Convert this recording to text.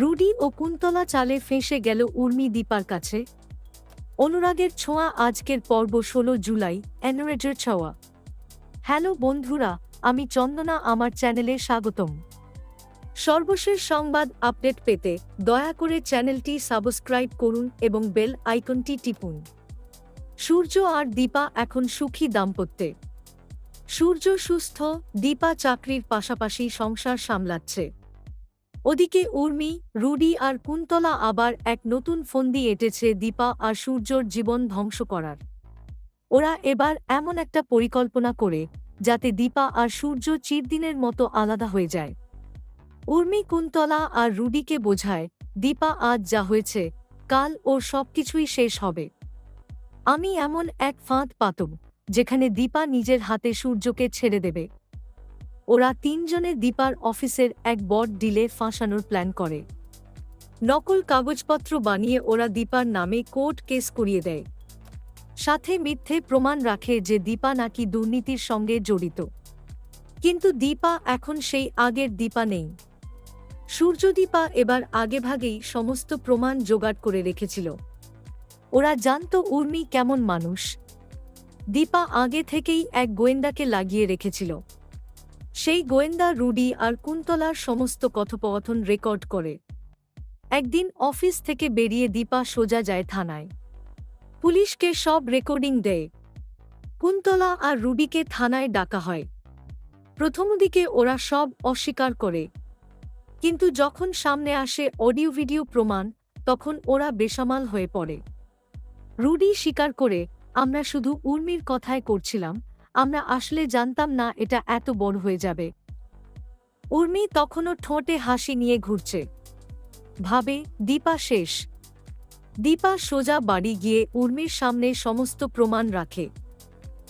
Rudi ও কুন্তলা চালে ফেঁসে গেল উর্মি দীপার কাছে। অনুরাগের ছোঁয়া আজকের পর্ব ষোলো জুলাই অ্যানোরেজের ছোঁয়া। হ্যালো বন্ধুরা, আমি চন্দনা, আমার চ্যানেলে স্বাগতম। সর্বশেষ সংবাদ আপডেট পেতে দয়া করে চ্যানেলটি সাবস্ক্রাইব করুন এবং বেল আইকনটি টিপুন। সূর্য আর দীপা এখন সুখী দাম্পত্যে। সূর্য সুস্থ, দীপা চাকরির পাশাপাশি সংসার সামলাচ্ছে। ওদিকে উর্মি, রুডি আর কুন্তলা আবার এক নতুন ফন্দি এঁটেছে দীপা আর সূর্যর জীবন ধ্বংস করার। ওরা এবার এমন একটা পরিকল্পনা করে যাতে দীপা আর সূর্য চিরদিনের মতো আলাদা হয়ে যায়। উর্মি, কুন্তলা আর রুডিকে বোঝায়, দীপা আজ যা হয়েছে, কাল ওর সবকিছুই শেষ হবে। আমি এমন এক ফাঁদ পাতব, যেখানে দীপা নিজের হাতে সূর্যকে ছেড়ে দেবে। ওরা তিনজনে দীপার অফিসের এক বট ডিলে ফাঁসানোর প্ল্যান করে। নকল কাগজপত্র বানিয়ে ওরা দীপার নামে কোর্ট কেস করিয়ে দেয়। সাথে মিথ্যে প্রমাণ রাখে যে দীপা নাকি দুর্নীতির সঙ্গে জড়িত। কিন্তু দীপা এখন সেই আগের দীপা নেই। সূর্যদীপা এবার আগেভাগেই সমস্ত প্রমাণ জোগাড় করে রেখেছিল। ওরা জানত উর্মি কেমন মানুষ। দীপা আগে থেকেই এক গোয়েন্দাকে লাগিয়ে রেখেছিল। সেই গোয়েন্দা রুডি আর কুন্তলার সমস্ত কথোপকথন রেকর্ড করে। একদিন অফিস থেকে বেরিয়ে দীপা সোজা যায় থানায়। পুলিশকে সব রেকর্ডিং দেয়। কুন্তলা আর রুডিকে থানায় ডাকা হয়। প্রথম দিকে ওরা সব অস্বীকার করে। কিন্তু যখন সামনে আসে অডিও ভিডিও প্রমাণ, তখন ওরা বেসামাল হয়ে পড়ে। রুডি স্বীকার করে, আমরা শুধু উর্মির কথায় করছিলাম আমরা আসলে জানতাম না এটা এত বড় হয়ে যাবে। উর্মি তখনও ঠোঁটে হাসি নিয়ে ঘুরছে। ভাবে, দীপা শেষ। দীপা সোজা বাড়ি গিয়ে উর্মির সামনে সমস্ত প্রমাণ রাখে।